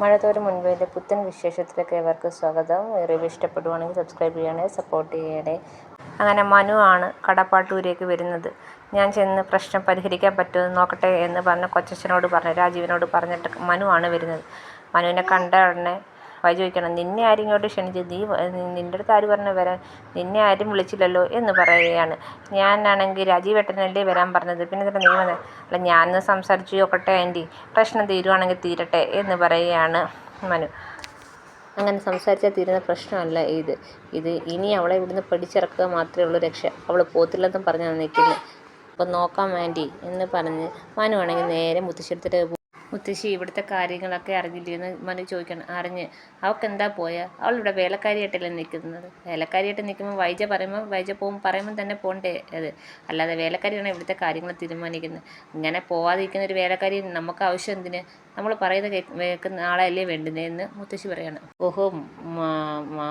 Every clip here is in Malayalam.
മഴത്തോരും മുൻപേന്റെ പുത്തൻ വിശേഷത്തിലേക്ക് ഏവർക്കും സ്വാഗതം. റിവ്യൂ ഇഷ്ടപ്പെടുവാണെങ്കിൽ സബ്സ്ക്രൈബ് ചെയ്യണേ സപ്പോർട്ട് ചെയ്യണേ. അങ്ങനെ മനു ആണ് കടപ്പാട്ടൂരേക്ക് വരുന്നത്. ഞാൻ ചെന്ന് പ്രശ്നം പരിഹരിക്കാൻ പറ്റുമെന്ന് നോക്കട്ടെ എന്ന് പറഞ്ഞ് കൊച്ചച്ഛനോട് പറഞ്ഞു രാജീവിനോട് പറഞ്ഞിട്ട് മനു ആണ് വരുന്നത്. മനുവിനെ കണ്ട ഉടനെ വൈ ചോദിക്കണം. നിന്നെ ആരും ഇങ്ങോട്ട് ക്ഷണിച്ചു നീ നിന്റെ അടുത്ത് ആര് പറഞ്ഞു വരാൻ? നിന്നെ ആരും വിളിച്ചില്ലല്ലോ എന്ന് പറയുകയാണ്. ഞാനാണെങ്കിൽ രാജീവേട്ടനല്ലേ വരാൻ പറഞ്ഞത്. പിന്നെ ഇതിന്റെ നീ വന്നത് അല്ല ഞാനൊന്ന് സംസാരിച്ചു നോക്കട്ടെ ആന്റി. പ്രശ്നം തീരുവാണെങ്കിൽ തീരട്ടെ എന്ന് പറയുകയാണ് മനു. അങ്ങനെ സംസാരിച്ചാൽ തീരുന്ന പ്രശ്നമല്ല ഇത്. ഇത് ഇനി അവളെ ഇവിടുന്ന് പഠിച്ചിറക്കുക മാത്രമേ ഉള്ളൂ രക്ഷ. അവൾ പോത്തില്ലെന്നും പറഞ്ഞാണ് നിൽക്കുന്നത് അപ്പം നോക്കാം ആന്റി എന്ന് പറഞ്ഞ് ആണെങ്കിൽ നേരെ മുത്തശ്ശിയെടുത്തിട്ട് പോകും മുത്തശ്ശി ഇവിടുത്തെ കാര്യങ്ങളൊക്കെ അറിഞ്ഞില്ലെന്ന് മനു ചോദിക്കണം. അറിഞ്ഞ്. അവൾക്ക് എന്താ പോയ? ഇവിടെ വേലക്കാരിയായിട്ടല്ലേ നിൽക്കുന്നത്. വേലക്കാരിയായിട്ട് നിൽക്കുമ്പോൾ വൈജ പറയുമ്പോൾ വൈജ പോകും പറയുമ്പോൾ തന്നെ പോകണ്ടേ അത്. അല്ലാതെ വേലക്കാരിയാണ് ഇവിടുത്തെ കാര്യങ്ങൾ തീരുമാനിക്കുന്നത്. ഇങ്ങനെ പോവാതിരിക്കുന്ന ഒരു വേലക്കാരി നമുക്ക് ആവശ്യം എന്തിന്? നമ്മൾ പറയുന്നത് കേക്ക് കേൾക്കുന്ന ആളല്ലേ വേണ്ടുന്നേ എന്ന് മുത്തശ്ശി പറയാണ്. ഓഹോ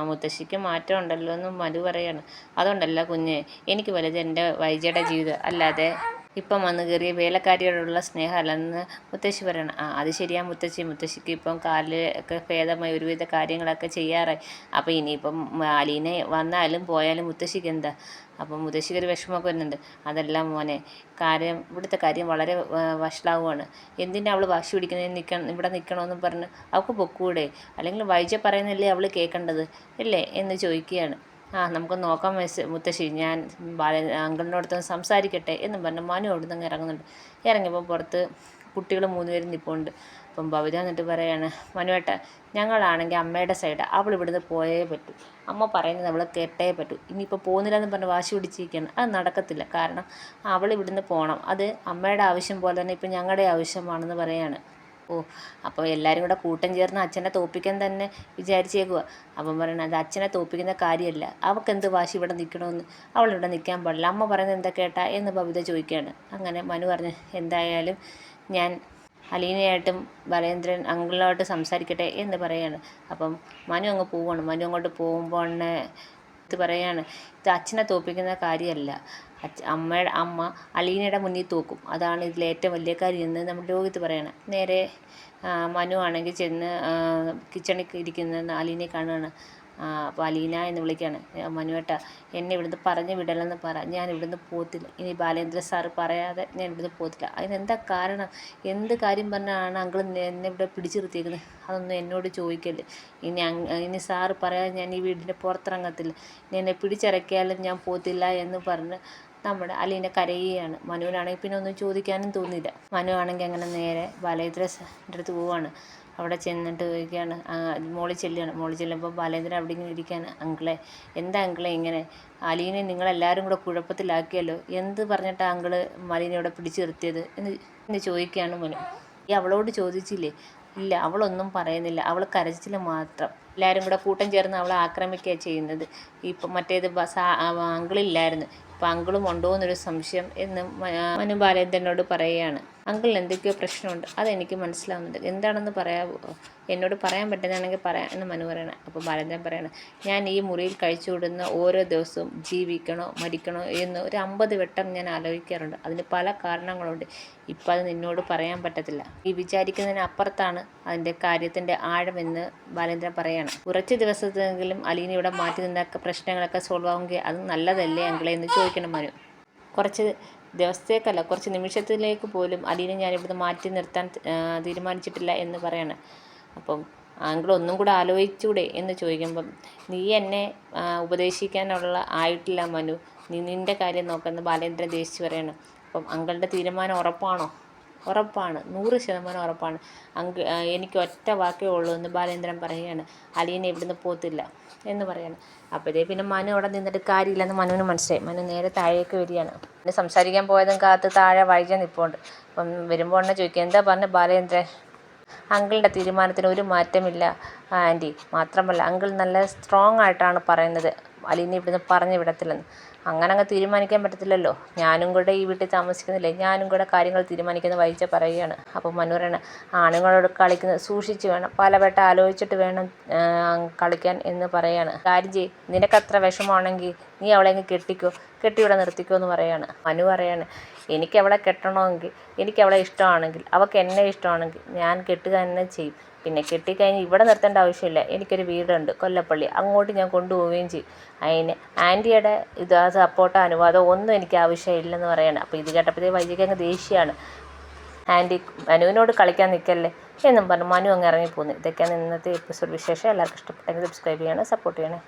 മുത്തശ്ശിക്ക് മാറ്റം ഉണ്ടല്ലോ എന്ന് മനു പറയാണ്. അതുകൊണ്ടല്ല കുഞ്ഞ് എനിക്ക് വലുത് എന്റെ വൈജയുടെ ജീവിതം. അല്ലാതെ ഇപ്പം വന്ന് കയറിയ വേലക്കാരിയോടുള്ള സ്നേഹമല്ലെന്ന് മുത്തശ്ശി പറയണം ആ അത് ശരിയാ മുത്തശ്ശി. മുത്തശ്ശിക്ക് ഇപ്പം കാലിൽ ഒക്കെ ഭേദമായി ഒരുവിധ കാര്യങ്ങളൊക്കെ ചെയ്യാറായി. അപ്പം ഇനിയിപ്പം അലീന വന്നാലും പോയാലും മുത്തശ്ശിക്ക് എന്താ? അപ്പം മുത്തശ്ശിക്ക് ഒരു വിഷമമൊക്കെ വരുന്നുണ്ട്. അതെല്ലാം മോനെ കാര്യം ഇവിടുത്തെ കാര്യം വളരെ വഷളാവുകയാണ് എന്തിനാ അവൾ വാശി പിടിക്കുന്നത് നിൽക്കണം ഇവിടെ നിൽക്കണമെന്ന് പറഞ്ഞ് അവൾക്ക് പൊക്കൂടെ? അല്ലെങ്കിൽ വൈജ പറയുന്നില്ലേ അവൾ കേൾക്കേണ്ടത് അല്ലേ എന്ന് ചോദിക്കുകയാണ്. ആ നമുക്ക് നോക്കാം മിസ്. മുത്തശ്ശി ഞാൻ ബാല അടുത്ത് സംസാരിക്കട്ടെ എന്നും പറഞ്ഞ് മനു അവിടുന്ന് അങ്ങ് ഇറങ്ങുന്നുണ്ട്. ഇറങ്ങിയപ്പോൾ പുറത്ത് കുട്ടികൾ മൂന്ന് പേരും നിൽപ്പുണ്ട് അപ്പം ഭവിത എന്നിട്ട് പറയാണ് മനുവേട്ട ഞങ്ങളാണെങ്കിൽ അമ്മയുടെ സൈഡ്. അവൾ ഇവിടുന്ന് പോയേ പറ്റൂ. അമ്മ പറയുന്നത് അവൾ കേട്ടേ പറ്റൂ. ഇനിയിപ്പോൾ പോകുന്നില്ല എന്ന് പറഞ്ഞ് വാശി പിടിച്ചിരിക്കുകയാണ്. അത് നടക്കത്തില്ല. കാരണം അവൾ ഇവിടുന്ന് പോകണം. അത് അമ്മയുടെ ആവശ്യം പോലെ തന്നെ ഇപ്പം ഞങ്ങളുടെ ആവശ്യമാണെന്ന് പറയാണ്. ഓ അപ്പോൾ എല്ലാവരും കൂടെ കൂട്ടം ചേർന്ന് അച്ഛനെ തോപ്പിക്കാൻ തന്നെ വിചാരിച്ചേക്കുക അപ്പം പറയണത് അത് അച്ഛനെ തോപ്പിക്കുന്ന കാര്യമല്ല. അവൾക്ക് എന്ത് വാശി ഇവിടെ നിൽക്കണമെന്ന് അവളിവിടെ നിൽക്കാൻ പാടില്ല. അമ്മ പറയുന്നത് എന്താ കേട്ടാ എന്ന് ബബിത ചോദിക്കുകയാണ് അങ്ങനെ മനു പറഞ്ഞ് എന്തായാലും ഞാൻ അലീനയായിട്ടും ബലേന്ദ്രൻ അങ്കിളുമായിട്ട് സംസാരിക്കട്ടെ എന്ന് പറയാണ്. അപ്പം മനു അങ്ങ് പോവാണ്. മനു അങ്ങോട്ട് പോകുമ്പോൾ ഇത് പറയാണ് ഇത് അച്ഛനെ തോൽപ്പിക്കുന്ന കാര്യമല്ല. അച്ഛ അമ്മയുടെ അമ്മ അലീനയുടെ മുന്നിൽ തോക്കും. അതാണ് ഇതിലെ ഏറ്റവും വലിയ കാര്യം എന്ന് നമ്മുടെ രോഹിത് പറയണം. നേരെ മനു ആണെങ്കിൽ ചെന്ന് കിച്ചണിൽ ഇരിക്കുന്ന അലീനയെ കാണുകയാണ് അപ്പോൾ അലീന എന്ന് വിളിക്കുകയാണ് മനുവേട്ട എന്നെ ഇവിടുന്ന് പറഞ്ഞു വിടലെന്ന് പറ. ഞാൻ ഇവിടുന്ന് പോകത്തില്ല ഇനി ബാലേന്ദ്ര സാറ് പറയാതെ ഞാൻ ഇവിടുന്ന് പോകത്തില്ല അതിനെന്താ കാരണം? എന്ത് കാര്യം പറഞ്ഞാണ് അങ്കിൾ എന്നെ ഇവിടെ പിടിച്ചു നിർത്തിയേക്കുന്നത് അതൊന്നും എന്നോട് ചോദിക്കല്ലേ. ഇനി ഇനി സാറ് പറയാതെ ഞാൻ ഈ വീടിന്റെ പുറത്തിറങ്ങത്തില്ല. എന്നെ പിടിച്ചിറക്കിയാലും ഞാൻ പോകത്തില്ല എന്ന് പറഞ്ഞ് നമ്മുടെ അലീന കരയുകയാണ്. മനുവിനാണെങ്കിൽ പിന്നെ ഒന്നും ചോദിക്കാനും തോന്നിയില്ല. മനു ആണെങ്കിൽ അങ്ങനെ നേരെ ബാലേന്ദ്ര സാറിന്റെ അടുത്ത് പോവാണ്. അവിടെ ചെന്നിട്ട് ചോദിക്കുകയാണ് മോളിൽ ചെല്ലുകയാണ്. മോളിൽ ചെല്ലുമ്പോൾ ബാലേന്ദ്രൻ അവിടെ ഇങ്ങനെ ഇരിക്കുകയാണ് അങ്കിളെ എന്താ അങ്കിളെ ഇങ്ങനെ? അലീനെ നിങ്ങളെല്ലാവരും കൂടെ കുഴപ്പത്തിലാക്കിയല്ലോ എന്ത് പറഞ്ഞിട്ടാണ് അങ്കിൾ മലീനെ ഇവിടെ പിടിച്ചു നിർത്തിയത്? എന്ന് എന്ന് ചോദിക്കുകയാണ് മനു. ഈ അവളോട് ചോദിച്ചില്ലേ ഇല്ല അവളൊന്നും പറയുന്നില്ല അവൾ കരച്ചിൽ മാത്രം. എല്ലാവരും കൂടെ കൂട്ടം ചേർന്ന് അവളെ ആക്രമിക്കുകയാണ് ചെയ്യുന്നത്. ഇപ്പം മറ്റേത് അങ്കിളില്ലായിരുന്നു. ഇപ്പം അങ്കിളും ഉണ്ടോ എന്നൊരു സംശയം എന്ന് മനു ബാലേന്ദ്രനോട് പറയുകയാണ്. അങ്കിളിന് എന്തൊക്കെയോ പ്രശ്നമുണ്ട്. അതെനിക്ക് മനസ്സിലാവുന്നുണ്ട്. എന്താണെന്ന് പറയാമോ എന്നോട് പറയാൻ പറ്റുന്നതാണെങ്കിൽ പറയാം എന്ന് മനു പറയണം. അപ്പോൾ ബാലേന്ദ്രൻ പറയണം ഞാൻ ഈ മുറിയിൽ കഴിച്ചുകൂടുന്ന ഓരോ ദിവസവും ജീവിക്കണോ മരിക്കണോ എന്ന് ഒരു അമ്പത് വട്ടം ഞാൻ ആലോചിക്കാറുണ്ട്. അതിന് പല കാരണങ്ങളുണ്ട്. ഇപ്പം അത് നിന്നോട് പറയാൻ പറ്റത്തില്ല. ഈ വിചാരിക്കുന്നതിന് അപ്പുറത്താണ് അതിന്റെ കാര്യത്തിന്റെ ആഴമെന്ന് ബാലേന്ദ്രൻ പറയാണ്. കുറച്ച് ദിവസത്തെങ്കിലും അലീന ഇവിടെ മാറ്റി നിന്നൊക്കെ പ്രശ്നങ്ങളൊക്കെ സോൾവ് ആവുമെങ്കിൽ അത് നല്ലതല്ലേ അങ്കിളെ എന്ന് ചോദിക്കണം മനു കുറച്ച് ദിവസത്തേക്കല്ല കുറച്ച് നിമിഷത്തിലേക്ക് പോലും അലീനെ ഞാൻ ഇവിടുന്ന് മാറ്റി നിർത്താൻ തീരുമാനിച്ചിട്ടില്ല എന്ന് പറയാണ്. അപ്പം അങ്കിൾ ഒന്നും കൂടെ ആലോചിച്ചൂടെ എന്ന് ചോദിക്കുമ്പം നീ എന്നെ ഉപദേശിക്കാനുള്ള ആയിട്ടില്ല മനു. നീ നിന്റെ കാര്യം നോക്കുന്ന ബാലേന്ദ്രൻ ദേശിച്ച് പറയണം. അപ്പം അങ്കിളുടെ തീരുമാനം ഉറപ്പാണോ? ഉറപ്പാണ്. നൂറ് ശതമാനം ഉറപ്പാണ്. അങ്ക് എനിക്ക് ഒറ്റ വാക്കേ ഉള്ളൂ എന്ന് ബാലേന്ദ്രൻ പറയുകയാണ്. അലീന ഇവിടുന്ന് പോത്തില്ല എന്ന് പറയാണ്. അപ്പോഴേ പിന്നെ മനു അവിടെ നിന്നിട്ട് കാര്യമില്ലെന്ന് മനുവിന് മനസ്സിലായി. മനു നേരെ താഴേക്ക് വരികയാണ്. പിന്നെ സംസാരിക്കാൻ പോയതും കാത്ത് താഴെ വൈജ നിൽപ്പുണ്ട് അപ്പം വരുമ്പോൾ ഉടനെ ചോദിക്കുക എന്താ പറഞ്ഞ ബാലേന്ദ്രൻ? അങ്കിളിന്റെ തീരുമാനത്തിന് ഒരു മാറ്റമില്ല ആന്റി മാത്രമല്ല അങ്കിൾ നല്ല സ്ട്രോങ് ആയിട്ടാണ് പറയുന്നത്. അലീനെ ഇവിടുന്ന് പറഞ്ഞു വിടത്തില്ലെന്ന്. അങ്ങനെ അങ്ങ് തീരുമാനിക്കാൻ പറ്റത്തില്ലല്ലോ. ഞാനും കൂടെ ഈ വീട്ടിൽ താമസിക്കുന്നില്ലേ? ഞാനും കൂടെ കാര്യങ്ങൾ തീരുമാനിക്കുന്ന വൈച്ച പറയുകയാണ്. അപ്പോൾ മനോരമ ആണുങ്ങളോട് കളിക്കുന്നത് സൂക്ഷിച്ച് വേണം. പലവട്ടം ആലോചിച്ചിട്ട് വേണം കളിക്കാൻ എന്ന് പറയാണ്. കാര്യം ചെയ്യ് നിനക്കത്ര വിഷമമാണെങ്കിൽ നീ അവളെ അങ്ങ് കെട്ടിക്കോ. കെട്ടി ഇവിടെ നിർത്തിക്കോ എന്ന് പറയാണ്. മനു പറയാണ് എനിക്ക് അവളെ കെട്ടണമെങ്കിൽ എനിക്ക് അവളെ ഇഷ്ടമാണെങ്കിൽ അവൾക്ക് എന്നെ ഇഷ്ടമാണെങ്കിൽ ഞാൻ കെട്ടുക തന്നെ ചെയ്യും. പിന്നെ കെട്ടിക്കഴിഞ്ഞ് ഇവിടെ നിർത്തേണ്ട ആവശ്യമില്ല. എനിക്കൊരു വീടുണ്ട് കൊല്ലപ്പള്ളി. അങ്ങോട്ട് ഞാൻ കൊണ്ടുപോവുകയും ചെയ്യും. അതിന് ആന്റിയുടെ ഇത് ആ സപ്പോർട്ടോ അനുവാദമോ ഒന്നും എനിക്ക് ആവശ്യമില്ലെന്ന് പറയണം. അപ്പോൾ ഇത് കേട്ടപ്പോഴത്തേക്ക് വൈദ്യക്ക് അങ്ങ് ദേഷ്യമാണ്. ആന്റി മനുവിനോട് കളിക്കാൻ നിൽക്കല്ലേ? എന്നും പറഞ്ഞു മനു അങ്ങ് ഇറങ്ങിപ്പോന്നു. ഇതൊക്കെയാണ് ഇന്നത്തെ എപ്പിസോഡ് വിശേഷം. എല്ലാവർക്കും ഇഷ്ടപ്പെട്ടെങ്കിൽ സബ്സ്ക്രൈബ് ചെയ്യണം സപ്പോർട്ട് ചെയ്യണേ.